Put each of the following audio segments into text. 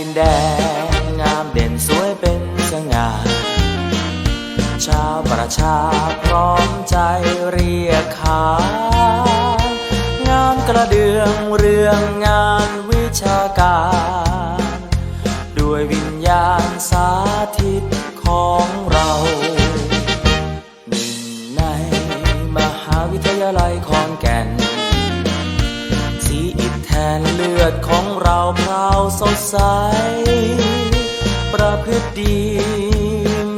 ดินแดง งามเด่นสวยเป็นสง่า ชาวประชาพร้อมใจเรียกขางามกระเดืองเรื่องงานวิชาการ ด้วยวิญญาณสาธิตของเราหนึ่งในมหาวิทยาลัยขอนแก่น แทนเลือดของเราพราวสดใส ประพฤติดี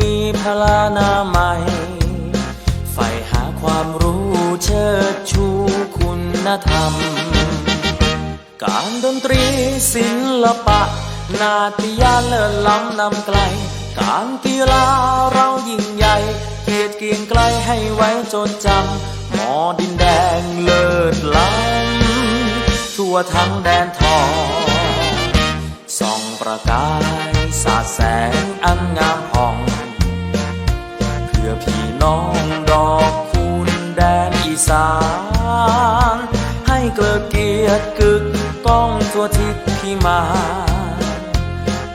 มีพลานามัยใฝ่หาความรู้เชิดชูคุณธรรม การดนตรีศิลปะ นาฏยาเลิศล้ำนำไกล การกีฬาเรายิ่งใหญ่เกียรติเกียงไกลให้ไว้จดจำหมอดินแดงเลิศล้ำ ทั่วทั้งแดนทองส่องประกายสาดแสงอันงามผ่อง เพื่อพี่น้องดอกคุณแดนอีสาน ให้เกิดเกียรติกึกก้องทั่วทิศพิมาน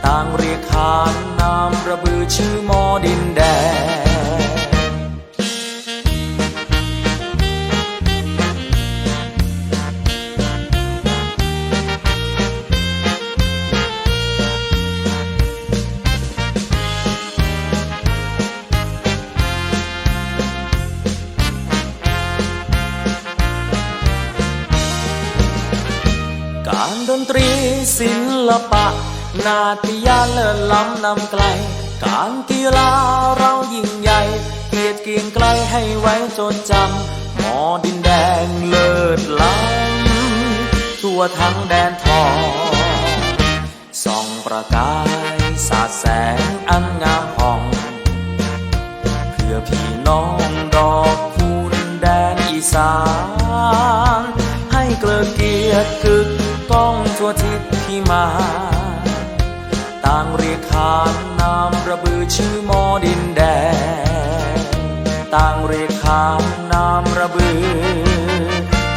ต่างเรียกขานนามระบือชื่อหมอดินแดงารดนตรีศิลปะ นาฏยาเลิศล้ำนำไกล การกีฬาเรายิ่งใหญ่ เกียรติเกียงไกลให้ไว้จดจำหมอดินแดงเลิศล้ำทั่วทั้งแดนทองส่องประกายสาดแสงอันงามผ่อง เพื่อพี่น้องดอกคุณแดนอีสานให้เกลิดเกียรติกึกก้อ ทั่วทิศที่มา ต่างเรียกขานนามระบือชื่อหมอดินแดง ต่างเรียกขานนามระบือ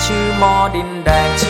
ชื่อหมอดินแดงชื่อ